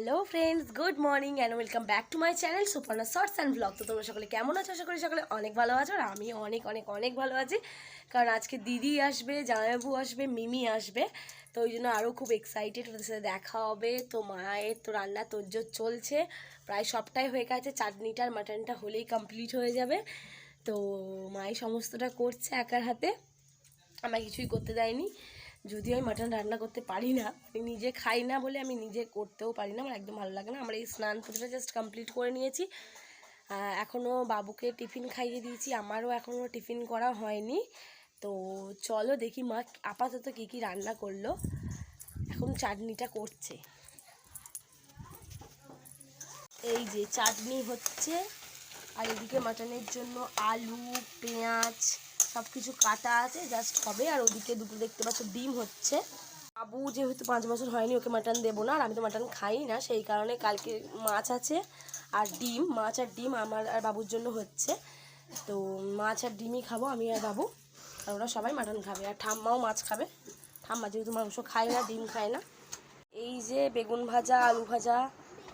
Hello friends good morning and welcome back to my channel Suparna shorts and blog তো তোমরা সকলে কেমন আছো? আশা করি সকলে অনেক ভালো আছো আর আমিও অনেক অনেক অনেক ভালো আছি। কারণ আজকে দিদি আসবে, জামাইবাবু আসবে, মিমি আসবে। তো ওই জন্য আরও খুব এক্সাইটেড ওদের সাথে দেখা হবে। তো মায়ের তো রান্না তোজ্জোর চলছে। প্রায় সবটাই হয়ে গেছে। চাটনিটা আর মাটনটা হলেই কমপ্লিট হয়ে যাবে। তো মাই সমস্তটা করছে একার হাতে। আমার কিছুই করতে দেয়নি। যদিও আমি মাটন রান্না করতে পারি না, আমি নিজে খাই না বলে আমি নিজে করতেও পারি না, আমার একদম ভালো লাগে না। আমরা এই স্নান পুজোটা জাস্ট কমপ্লিট করে নিয়েছি। এখনও বাবুকে টিফিন খাইয়ে দিয়েছি, আমারও এখনও টিফিন করা হয়নি। তো চলো দেখি মা আপাতত কী কী রান্না করল। এখন চাটনিটা করছে। এই যে চাটনি হচ্ছে, আর এদিকে মাটনের জন্য আলু, পেঁয়াজ সব কিছু কাটা আছে জাস্ট হবে। আর ওদিকে দুটো দেখতে পাচ্ছ, ডিম হচ্ছে। বাবু যেহেতু পাঁচ বছর হয়নি, ওকে মাটন দেবো না, আর আমি তো মাটন খাই না, সেই কারণে কালকে মাছ আছে আর ডিম। মাছ আর ডিম আমার আর বাবুর জন্য হচ্ছে। তো মাছ আর ডিমই খাব, আমি আর বাবু। আর ওরা সবাই মাটন খাবে। আর ঠাম্মাও মাছ খাবে। ঠাম্মা যেহেতু মাংস খায় না, ডিম খায় না। এই যে বেগুন ভাজা, আলু ভাজা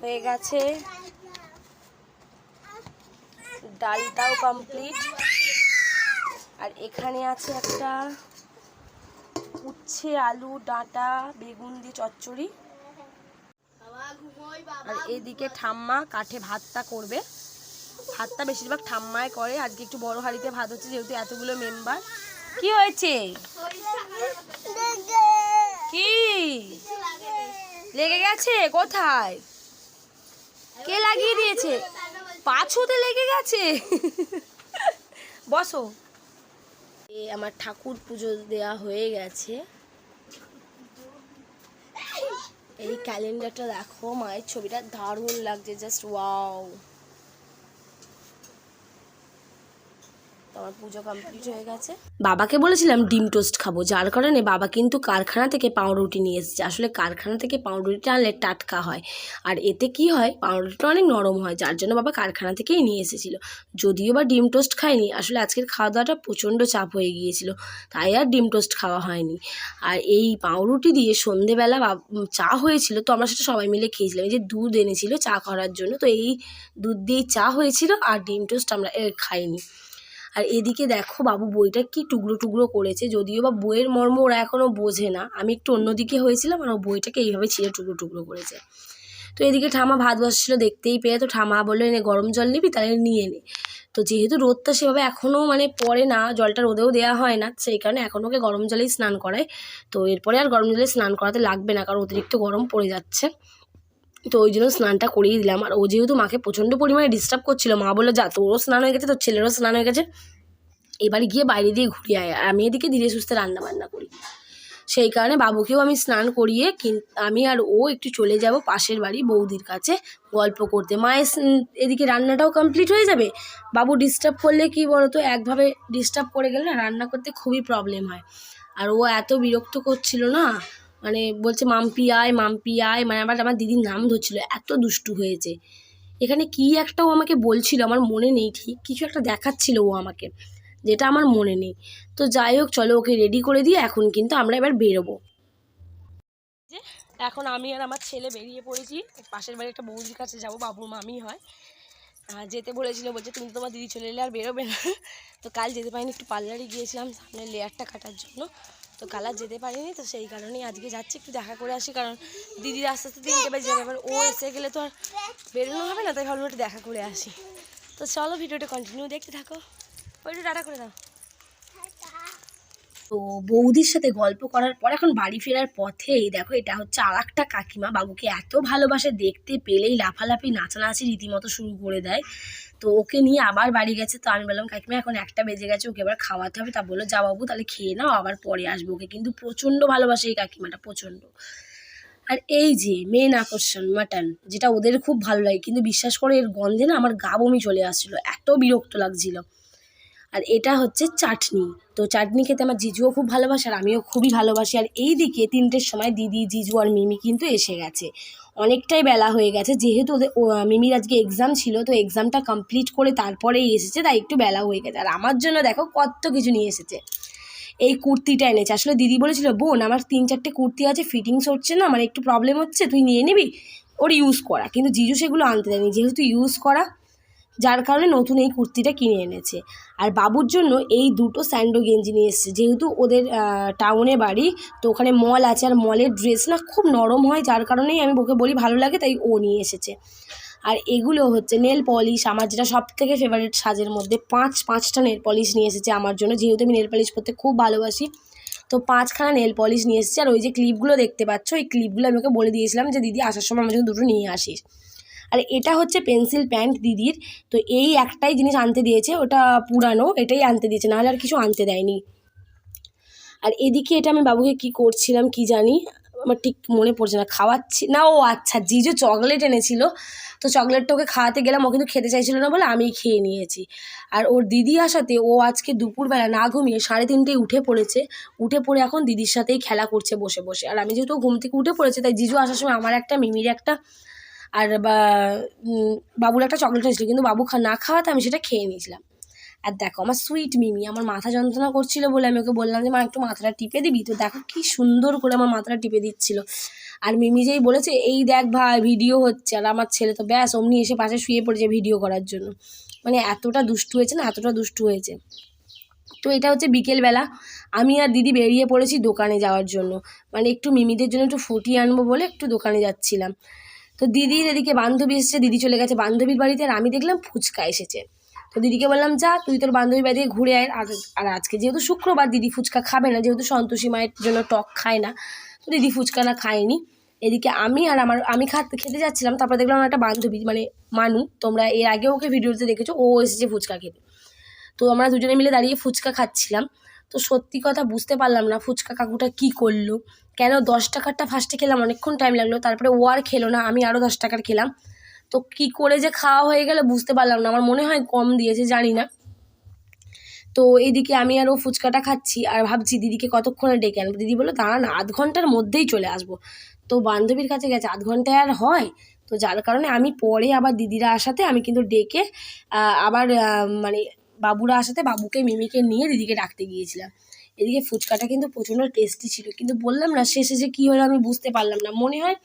হয়ে গেছে। ডালটাও কমপ্লিট আর এখানে আছে একটা উচ্ছে, আলু, ডাঁটা, বেগুন দিয়ে চচ্চড়ি। আর এদিকে ঠাম্মা কাঠে ভাতটা করবে। ভাতটা বেশিরভাগ ঠাম্মায় করে। আজকে একটু বড় হাঁড়িতে ভাত হচ্ছে, যেহেতু এতগুলো মেম্বার কি হয়েছে? কি? লেগে গেছে? কোথায়? কে লাগিয়ে দিয়েছে? পাছুতে লেগে গেছে? বসো। আমার ঠাকুর পুজো দেয়া হয়ে গেছে। এই ক্যালেন্ডারটা দেখো, মায়ের ছবিটা দারুণ লাগছে জাস্ট ওয়াও আমার পুজো কমপ্লিট হয়ে গেছে। বাবাকে বলেছিলাম ডিম টোস্ট খাব, যার কারণে বাবা কিন্তু কারখানা থেকে পাউরুটি নিয়ে এসেছে। আসলে কারখানা থেকে পাউরুটিটা আনলে টাটকা হয়, আর এতে কি হয়, পাউরুটিটা অনেক নরম হয়, যার জন্য বাবা কারখানা থেকেই নিয়ে এসেছিল। যদিও বা ডিম টোস্ট খাইনি আসলে আজকের খাওয়া দাওয়াটা প্রচণ্ড চাপ হয়ে গিয়েছিল, তাই আর ডিম টোস্ট খাওয়া হয়নি। আর এই পাউরুটি দিয়ে সন্ধেবেলা চা হয়েছিল, তো আমরা সেটা সবাই মিলে খেয়েছিলাম। এই যে দুধ এনেছিল চা করার জন্য, তো এই দুধ দিয়েই চা হয়েছিল, আর ডিম টোস্ট আমরা খাইনি। আর এদিকে দেখো বাবু, বইটা কি টুকরো টুকরো করেছে। যদিও বা বইয়ের মর্ম ওরা এখনও বোঝে না। আমি একটু অন্যদিকে হয়েছিলাম আর ও বইটাকে এইভাবে ছিঁড়ে টুকরো টুকরো করেছে। তো এদিকে ঠামা ভাত বসছিল দেখতেই পেয়ে। তো ঠামা বলল, এনে গরম জল নিবি, তাহলে নিয়ে নে। তো যেহেতু রোদটা সেভাবে এখনও মানে পড়ে না, জলটা রোদেও দেওয়া হয় না, সেই কারণে এখন ওকে গরম জলেই স্নান করায়। তো এরপরে আর গরম জলে স্নান করাতে লাগবে না, কারণ অতিরিক্ত গরম পড়ে যাচ্ছে। তো ওই জন্য স্নানটা করিয়ে দিলাম। আর ও যেহেতু মাকে প্রচণ্ড পরিমাণে ডিস্টার্ব করছিল, মা বলল, যা, তোরও স্নান হয়ে গেছে, তোর ছেলেরও স্নান হয়ে গেছে। এবারে গিয়ে বাইরে দিয়ে ঘুরিয়ে আয়। আর আমি এদিকে ধীরে সুস্থে রান্না বান্না করি। সেই কারণে বাবুকেও আমি স্নান করিয়ে আমি আর ও একটু চলে যাব পাশের বাড়ি বৌদির কাছে গল্প করতে। মায়ের এদিকে রান্নাটাও কমপ্লিট হয়ে যাবে? বাবু ডিস্টার্ব করলে কি বলতো? একভাবে ডিস্টার্ব করে গেলে না, রান্না করতে খুবই প্রবলেম হয়। আর ও এত বিরক্ত করছিল না মানে বলছে, মাম্পি আয় মাম্পি আয়। মানে আবার আমার দিদির নাম ধরছিল, এত দুষ্টু হয়েছে। এখানে কি একটাও আমাকে বলছিল, আমার মনে নেই, ঠিক কিছু একটা দেখাচ্ছিল ও আমাকে, যেটা আমার মনে নেই। তো যাই হোক, চলো ওকে রেডি করে দিয়ে এখন কিন্তু আমরা এবার বেরোবো। এখন আমি আর আমার ছেলে বেরিয়ে পড়েছি, পাশের বাড়ি একটা বৌদির কাছে যাব বাবুর মামি হয়। যেতে বলেছিল, বলছে তুমি তো তোমার দিদি চলে এলে আর বেরোবে না। তো কাল যেতে পারিনি, একটু পার্লারে গিয়েছিলাম, সামনে লেয়ারটা কাটার জন্য। তো কালার যেতে পারিনি, তো সেই কারণেই আজকে যাচ্ছি, একটু দেখা করে আসি, কারণ দিদির আস্তে আস্তে দিন বাজে যাবে, এবার ও এসে গেলে তো আর বেরোনো হবে না, তাই ভালো একটু দেখা করে আসি। তো চলো, ভিডিওটা কন্টিনিউ দেখতে থাকো। ওইটা ডাটা টাটা করে দাও। তো বৌদির সাথে গল্প করার পর এখন বাড়ি ফেরার পথেই দেখো এটা হচ্ছে আর একটা কাকিমা। বাবুকে এত ভালোবাসে, দেখতে পেলেই লাফালাফি, নাচানাচি রীতিমতো শুরু করে দেয়। তো ওকে নিয়ে আবার বাড়ি গেছে। তো আমি বললাম, কাকিমা, এখন একটা বেজে গেছে, ওকে এবার খাওয়াতে হবে। তা বলল, যা বাবু, তাহলে খেয়ে নাও, আবার পরে আসব ওকে। কিন্তু প্রচণ্ড ভালোবাসে এই কাকিমাটা, প্রচণ্ড। আর এই যে মেন আকর্ষণ মাটন যেটা ওদের খুব ভালো লাগে। কিন্তু বিশ্বাস করে, এর গন্ধে না আমার গা বমি চলে আসছিল। এত বিরক্ত লাগছিল। আর এটা হচ্ছে চাটনি। তো চাটনি খেতে আমার জিজুও খুব ভালোবাসে আর আমিও খুবই ভালোবাসি। আর এই দিকে তিনটের সময় দিদি, জিজু আর মিমি কিন্তু এসে গেছে। অনেকটাই বেলা হয়ে গেছে, যেহেতু ওদের মিমির আজকে এক্সাম ছিল, তো এক্সামটা কমপ্লিট করে তারপরেই এসেছে, তাই একটু বেলা হয়ে গেছে। আর আমার জন্য দেখো কত কিছু নিয়ে এসেছে। এই কুর্তিটা এনেছে। আসলে দিদি বলেছিল, বোন, আমার তিন চারটে কুর্তি আছে ফিটিংস হচ্ছে না আমার একটু প্রবলেম হচ্ছে, তুই নিয়ে নিবি, ওর ইউজ করা। কিন্তু জিজু সেগুলো আনতে দেয়নি, যেহেতু ইউজ করা যার কারণে নতুন এই কুর্তিটা কিনে এনেছে। আর বাবুর জন্য এই দুটো স্যান্ডো গেঞ্জি নিয়ে এসেছে। যেহেতু ওদের টাউনে বাড়ি, তো ওখানে মল আছে। আর মলের ড্রেস না খুব নরম হয়, যার কারণেই আমি ওকে বলি ভালো লাগে, তাই ও নিয়ে এসেছে। আর এগুলো হচ্ছে নেল পলিশ আমার যেটা সব থেকে ফেভারিট সাজের মধ্যে পাঁচ, পাঁচটা নেল পলিশ নিয়ে এসেছে আমার জন্য। যেহেতু আমি নেল পলিশ করতে খুব ভালোবাসি, তো পাঁচখানা নেল পলিশ নিয়ে এসেছে। আর ওই যে ক্লিপগুলো দেখতে পাচ্ছ, ওই ক্লিপগুলো আমি ওকে বলে দিয়েছিলাম যে, দিদি, আসার সময় আমার জন্য দুটো নিয়ে আসিস। আর এটা হচ্ছে পেন্সিল প্যান্ট দিদির। তো এই একটাই জিনিস আনতে দিয়েছে, ওটা পুরানো, এটাই আনতে দিয়েছে, নাহলে আর কিছু আনতে দেয়নি। আর এদিকে এটা আমি বাবুকে কি করছিলাম কি জানি, আমার ঠিক মনে পড়ছে না, খাওয়াচ্ছি, না ও আচ্ছা জিজু চকলেট এনেছিল, তো চকলেটটা ওকে খাওয়াতে গেলাম, ও কিন্তু খেতে চাইছিল না বলে আমি খেয়ে নিয়েছি। আর ওর দিদি আসাতে ও আজকে দুপুরবেলা না ঘুমিয়ে সাড়ে তিনটেয় উঠে পড়েছে, উঠে পড়ে এখন দিদির সাথেই খেলা করছে বসে বসে। আর আমি যেহেতু ঘুম থেকে উঠে পড়েছে, তাই জিজু আসার সময় আমার একটা, মিমির একটা আর বাবুর একটা চকলেট হয়েছিল কিন্তু বাবু না খাওয়াতে আমি সেটা খেয়ে নিয়েছিলাম। আর দেখো, আমার সুইট মিমি, আমার মাথা যন্ত্রণা করছিল বলে আমি ওকে বললাম যে, মা, একটু মাথাটা টিপে দিবি? তো দেখো কি সুন্দর করে আমার মাথাটা টিপে দিচ্ছিল। আর মিমি যেই বলেছে, এই দেখ ভাই ভিডিও হচ্ছে। আর আমার ছেলে তো ব্যাস, অমনি এসে পাশে শুয়ে পড়েছে ভিডিও করার জন্য। মানে এতটা দুষ্টু হয়েছে না, এতটা দুষ্টু হয়েছে। তো এটা হচ্ছে বিকেলবেলা, আমি আর দিদি বেরিয়ে পড়েছি দোকানে যাওয়ার জন্য। মানে একটু মিমিদের জন্য একটু ফুটি আনব বলে একটু দোকানে যাচ্ছিলাম। তো দিদির এদিকে বান্ধবী এসেছে, দিদি চলে গেছে বান্ধবীর বাড়িতে আর আমি দেখলাম ফুচকা এসেছে। তো দিদিকে বললাম, যা, তুই তোর বান্ধবীর বাড়ি থেকে ঘুরে আয়। আর আজকে যেহেতু শুক্রবার দিদি ফুচকা খাবে না, যেহেতু সন্তোষী মায়ের জন্য টক খায় না, তো দিদি ফুচকা না খায়নি। এদিকে আমি আর আমার, আমি খাতে খেতে যাচ্ছিলাম, তারপর দেখলাম আমার একটা বান্ধবী মানে মানু, তোমরা এর আগেও ওকে ভিডিওতে দেখেছ, ও এসেছে ফুচকা খেতে। তো আমরা দুজনে মিলে দাঁড়িয়ে ফুচকা খাচ্ছিলাম। তো সত্যি কথা বুঝতে পারলাম না ফুচকা কাকুটা কি করল। কেন দশ টাকারটা ফার্স্টে খেলাম, অনেকক্ষণ টাইম লাগল, তারপরে ও আর খেলো না, আমি আরও দশ টাকার খেলাম। তো কি করে যে খাওয়া হয়ে গেল বুঝতে পারলাম না, আমার মনে হয় কম দিয়েছে, জানি না। তো এইদিকে আমি আরও ফুচকাটা খাচ্ছি আর ভাবছি দিদিকে কতক্ষণে ডেকে আনব। দিদি বলল দাঁড়া না আধ ঘণ্টার মধ্যেই চলে আসব। তো বান্ধবীর কাছে গেছে, আধ ঘন্টায় আর হয়? তো যার কারণে আমি পরে আবার দিদিরা আসাতে আমি কিন্তু ডেকে আবার মানে বাবুরা আসাতে বাবুকে, মিমিকে নিয়ে দিদিকে ডাকতে গিয়েছিলাম। এদিকে ফুচকাটা কিন্তু প্রচণ্ড টেস্টি ছিল। কিন্তু বললাম না শেষে যে কী হলো আমি বুঝতে পারলাম না। মনে হয়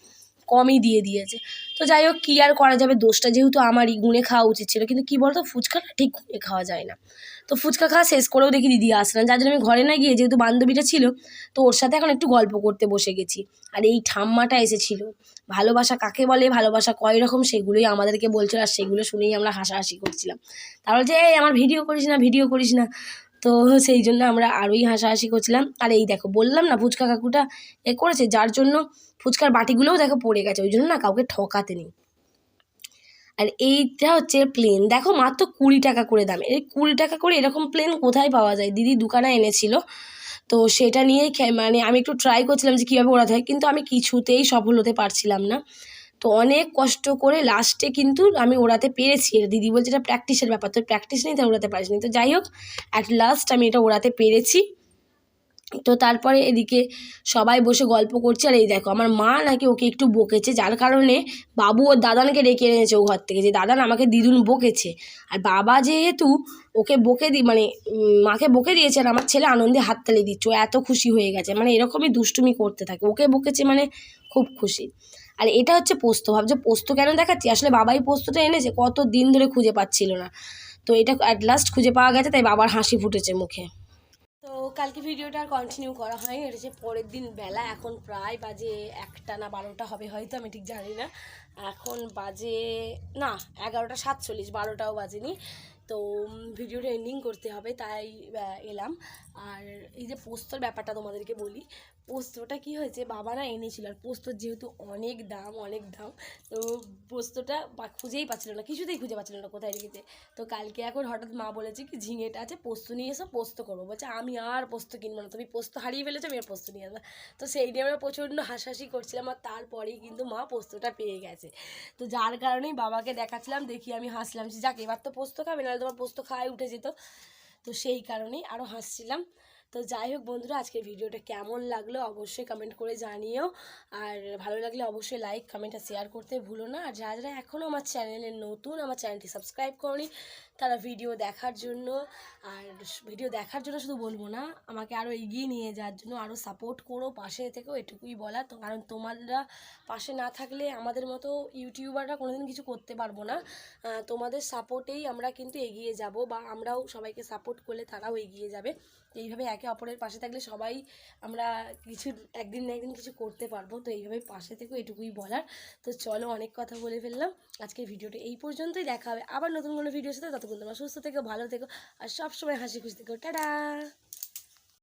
কমই দিয়ে দিয়েছে। তো যাই হোক, কী আর করা যাবে? দোষটা যেহেতু আমারই, গুনে খাওয়া উচিত ছিল। কিন্তু কী বলতো ফুচকাটা ঠিক গুনে খাওয়া যায় না। তো ফুচকা খাওয়া শেষ করেও দেখি দিদি আসলেন যার জন্য আমি ঘরে না গিয়ে যেহেতু বান্ধবীটা ছিল, তো ওর সাথে এখন একটু গল্প করতে বসে গেছি। আর এই ঠাম্মাটা এসেছিল। ভালোবাসা কাকে বলে? ভালোবাসা কয় রকম? সেগুলোই আমাদেরকে বলছিল। আর সেগুলো শুনেই আমরা হাসাহাসি করছিলাম। তাহলে যে এই, আমার ভিডিও করিস না, ভিডিও করিস না। তো সেই জন্য আমরা আরোই হাসাহাসি করছিলাম। আর এই দেখো, বললাম না ফুচকা কাকুটা এ করেছে, যার জন্য ফুচকার বাটিগুলোও দেখো পড়ে গেছে, ওই জন্য না কাউকে ঠকাতে নেই। আর এইটা হচ্ছে প্লেন দেখো মাত্র কুড়ি টাকা করে দাম। এই কুড়ি টাকা করে এরকম প্লেন কোথায় পাওয়া যায়? দিদি দোকানে এনেছিল। তো সেটা নিয়েই মানে আমি একটু ট্রাই করছিলাম যে কীভাবে ওড়াতে হয়, কিন্তু আমি কিছুতেই সফল হতে পারছিলাম না। তো অনেক কষ্ট করে লাস্টে কিন্তু আমি ওড়াতে পেরেছি। এটা দিদি বলছে এটা প্র্যাকটিসের ব্যাপার। তো প্র্যাকটিস নেই তাই ওড়াতে পারিস নি। তো যাই হোক অ্যাট লাস্ট আমি এটা ওড়াতে পেরেছি। তো তারপরে এদিকে সবাই বসে গল্প করছে। আর এই দেখো, আমার মা নাকি ওকে একটু বকেছে, যার কারণে বাবু ওর দাদানকে ডেকে এনেছে ও ঘর থেকে। যে দাদান আমাকে দিদুন বকেছে। আর বাবা যেহেতু ওকে বকে দি মানে মাকে বকে দিয়েছে আর আমার ছেলে আনন্দে হাততালি দিচ্ছে, ও এত খুশি হয়ে গেছে। মানে এরকমই দুষ্টুমি করতে থাকে। ওকে বকেছে মানে খুব খুশি। আর এটা হচ্ছে পোস্ত ভাবছ পোস্ত কেন দেখাচ্ছি? আসলে বাবাই পোস্তটা এনেছে, কত দিন ধরে খুঁজে পাচ্ছিল না। তো এটা অ্যাট লাস্ট খুঁজে পাওয়া গেছে, তাই বাবার হাসি ফুটেছে মুখে। তো কালকে ভিডিওটা আর কন্টিনিউ করা হয়নি, এটা হচ্ছে পরের দিন বেলা, এখন প্রায় বাজে একটা না বারোটা হবে হয়তো, আমি ঠিক জানি না। এখন বাজে, না, এগারোটা সাতচল্লিশ, বারোটাও বাজেনি। তো ভিডিওটা এন্ডিং করতে হবে, তাই এলাম। আর এই যে পোস্তর ব্যাপারটা তোমাদেরকে বলি, পোস্তটা কি হয়েছে বাবা না এনেছিল। আর পোস্তর যেহেতু অনেক দাম অনেক দাম, তো পোস্তটা খুঁজেই পাচ্ছিল না, কিছুতেই খুঁজে পাচ্ছিল না কোথায় রেখেছে। তো কালকে এখন হঠাৎ মা বলেছে কি, ঝিঙেটা আছে, পোস্ত নিয়ে এসো, পোস্ত করব বলছে, আমি আর পোস্ত কিনবো না, তুমি পোস্ত হারিয়ে ফেলেছো, আমি আর পোস্ত নিয়ে আসব। তো সেই নিয়ে আমরা প্রচণ্ড হাসাহাসি করছিলাম, আর তারপরেই কিন্তু মা পোস্তটা পেয়ে গেছে। তো যার কারণেই বাবাকে দেখাচ্ছিলাম, দেখি আমি হাসলাম যাক, এবার তো পোস্ত খাবে তোমার পোস্ত খাওয়াই উঠে যেত। তো সেই কারণেই আরও হাসছিলাম। তো যাই হোক বন্ধুরা, আজকের ভিডিওটা কেমন লাগল অবশ্যই কমেন্ট করে জানিও। আর ভালো লাগলে অবশ্যই লাইক কমেন্ট আর শেয়ার করতে ভুলো না। আর যারা যারা এখনও আমার চ্যানেলে নতুন, আমার চ্যানেলটি সাবস্ক্রাইব করনি তারা ভিডিও দেখার জন্য, আর ভিডিও দেখার জন্য শুধু বলব না, আমাকে আরও এগিয়ে নিয়ে যাওয়ার জন্য আরও সাপোর্ট করো, পাশে থেকেও এটুকুই বলা তো কারণ তোমরা পাশে না থাকলে আমাদের মতো ইউটিউবাররা কোনোদিন কিছু করতে পারব না। তোমাদের সাপোর্টেই আমরা কিন্তু এগিয়ে যাব, বা আমরাও সবাইকে সাপোর্ট করলে তারাও এগিয়ে যাবে। এইভাবে একে অপরের পাশে থাকলে সবাই আমরা কিছু, একদিন না একদিন কিছু করতে পারব। তো এইভাবে পাশে থেকেও এটুকুই বলার। তো চলো অনেক কথা বলে ফেললাম। আজকের ভিডিওটা এই পর্যন্তই। দেখা হবে আবার নতুন কোনো ভিডিওর সাথে। ততক্ষণ তোমরা সুস্থ থেকো ভালো থেকো আর সবসময় হাসি খুশি থেকো। টাটা!